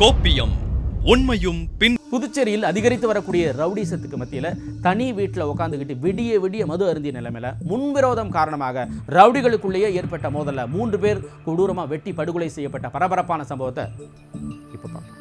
கோப்பியம். உண்மையும் பின் புதுச்சேரியில் அதிகரித்து வரக்கூடிய ரவுடிசத்துக்கு மத்தியில் தனி வீட்டில் உட்காந்துக்கிட்டு விடிய விடிய மது அருந்திய நிலைமையில முன்விரோதம் காரணமாக ரவுடிகளுக்குள்ளேயே ஏற்பட்ட மோதல்ல மூன்று பேர் கொடூரமாக வெட்டி படுகொலை செய்யப்பட்ட பரபரப்பான சம்பவத்தை இப்போ பார்ப்போம்.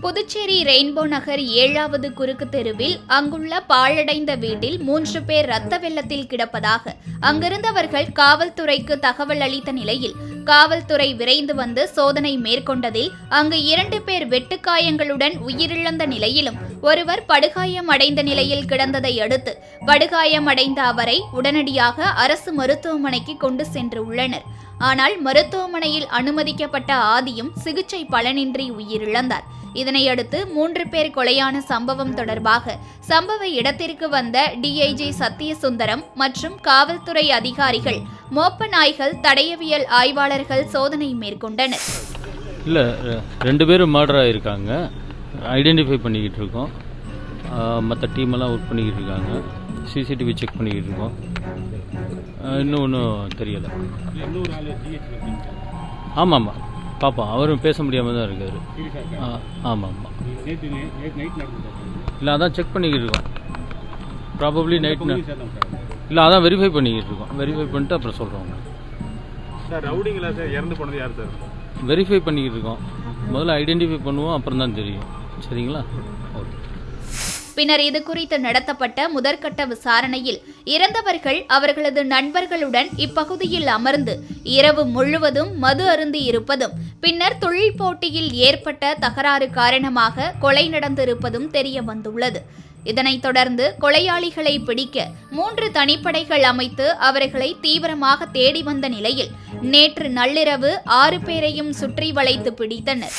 புதுச்சேரி ரெயின்போ நகர் ஏழாவது குறுக்கு தெருவில் அங்குள்ள பாழடைந்த வீட்டில் மூன்று பேர் ரத்த வெள்ளத்தில் கிடப்பதாக அங்கிருந்தவர்கள் காவல்துறைக்கு தகவல் அளித்த நிலையில் காவல்துறை விரைந்து வந்து சோதனை மேற்கொண்டதில் அங்கு இரண்டு பேர் வெட்டுக்காயங்களுடன் உயிரிழந்த நிலையிலும் ஒருவர் படுகாயம் அடைந்த நிலையில் கிடந்ததை அடுத்து படுகாயம் அடைந்த அவரை உடனடியாக அரசு மருத்துவமனைக்கு கொண்டு சென்று உள்ளனர். ஆனால் மருத்துவமனையில் அனுமதிக்கப்பட்ட ஆதியும் சிகிச்சை பலனின்றி உயிரிழந்தார். இதனையடுத்து மூன்று பேர் கொலையான சம்பவம் தொடர்பாக சம்பவ இடத்திற்கு வந்த டிஐஜி சத்தியசுந்தரம் மற்றும் காவல்துறை அதிகாரிகள் மோப்ப நாய்கள் தடயவியல் ஆய்வாளர்கள் சோதனை மேற்கொண்டனர். இல்லை ரெண்டு பேரும் மர்டர் இருக்காங்க. ஐடென்டிஃபை பண்ணிக்கிட்டு இருக்கோம். மற்ற டீமெல்லாம் ஒர்க் பண்ணிக்கிட்டு இருக்காங்க. சிசிடிவி செக் பண்ணிக்கிட்டு இருக்கோம். இன்னும் ஒன்றும் தெரியலை. ஆமாம் ஆமாம் பார்ப்போம் அவரும் பேச முடியாமல் தான் இருக்கார். ஆமாம் ஆமாம் இல்லை அதான் செக் பண்ணிக்கிட்டு இருக்கோம். ப்ராபப்ளி நைட் இல்லை அதான் வெரிஃபை பண்ணிக்கிட்டு இருக்கோம் வெரிஃபை பண்ணிட்டு அப்புறம் சொல்கிறோம் சார் ரவுடிங்களா சார் இறந்து போனது யார் சார்? வெரிஃபை பண்ணிக்கிட்டு இருக்கோம் முதல்ல ஐடென்டிஃபை பண்ணுவோம் அப்புறம் தான் தெரியும். சரிங்களா? ஓகே பின்னர் இது குறித்து நடத்தப்பட்ட முதற்கட்ட விசாரணையில் இறந்தவர்கள் அவர்களது நண்பர்களுடன் இப்பகுதியில் அமர்ந்து இரவு முழுவதும் மது அருந்தி இருப்பதும் பின்னர் தொழில் போட்டியில் ஏற்பட்ட தகராறு காரணமாக கொலை நடந்திருப்பதும் தெரிய வந்துள்ளது. இதனைத் தொடர்ந்து கொலையாளிகளை பிடிக்க மூன்று தனிப்படைகள் அமைத்து அவர்களை தீவிரமாக தேடி வந்த நிலையில் நேற்று நள்ளிரவு ஆறு பேரையும் சுற்றி வளைத்து பிடித்தனர்.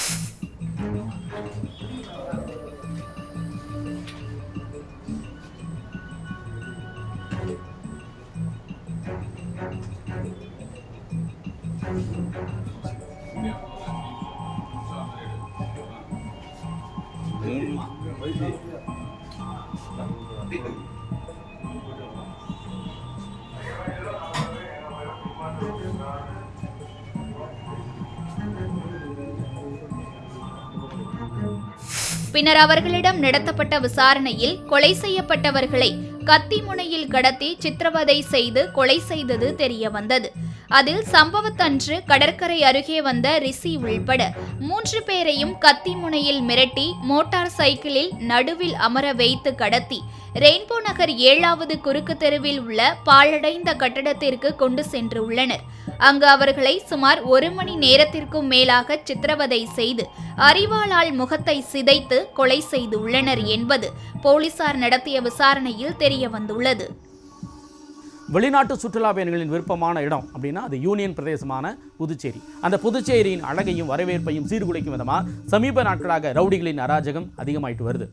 பின்னர் அவர்களிடம் நடத்தப்பட்ட விசாரணையில் கொலை செய்யப்பட்டவர்களை கத்தி முனையில் கடத்தி சித்திரவதை செய்து கொலை செய்தது தெரிய வந்தது அதில் சம்பவத்தன்று கடற்கரை அருகே வந்த ரிஷி உள்பட மூன்று பேரையும் கத்தி முனையில் மிரட்டி மோட்டார் சைக்கிளில் நடுவில் அமர வைத்து கடத்தி ரெயின்போ நகர் ஏழாவது குறுக்கு தெருவில் உள்ள பாழடைந்த கட்டடத்திற்கு கொண்டு சென்று உள்ளனர் அங்கு அவர்களை சுமார் ஒரு மணி நேரத்திற்கும் மேலாக சித்திரவதை செய்து அறிவாளால் முகத்தை சிதைத்து கொலை செய்துள்ளனர் என்பது போலீசார் நடத்திய விசாரணையில் தெரிய வந்துள்ளது வெளிநாட்டு சுற்றுலா பயணிகளின் விருப்பமான இடம் அப்படின்னா அது யூனியன் பிரதேசமான புதுச்சேரி. அந்த புதுச்சேரியின் அழகையும் வரவேற்பையும் சீர்குலைக்கும் விதமாக சமீப நாட்களாக ரவுடிகளின் அராஜகம் அதிகமாயிட்டு வருது.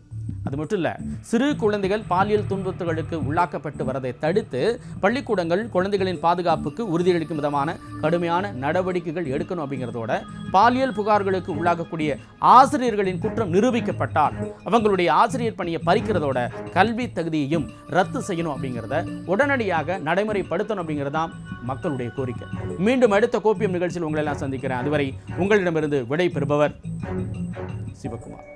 அது மட்டும் இல்லை சிறு குழந்தைகள் பாலியல் துன்பத்துகளுக்கு உள்ளாக்கப்பட்டு வரதை தடுத்து பள்ளிக்கூடங்கள் குழந்தைகளின் பாதுகாப்புக்கு உறுதியளிக்கும் விதமான கடுமையான நடவடிக்கைகள் எடுக்கணும் அப்படிங்கிறதோட பாலியல் புகார்களுக்கு உள்ளாகக்கூடிய ஆசிரியர்களின் குற்றம் நிரூபிக்கப்பட்டால் அவங்களுடைய ஆசிரியர் பணியை பறிக்கிறதோட கல்வி தகுதியையும் ரத்து செய்யணும் அப்படிங்கிறத உடனடியாக நடைமுறைப்படுத்தணும் அப்படிங்கிறதான் மக்களுடைய கோரிக்கை. மீண்டும் அடுத்த கோப்பியம் நிகழ்ச்சியில் உங்களை எல்லாம் சந்திக்கிறேன். அதுவரை உங்களிடமிருந்து விடை பெறுபவர் சிவகுமார்.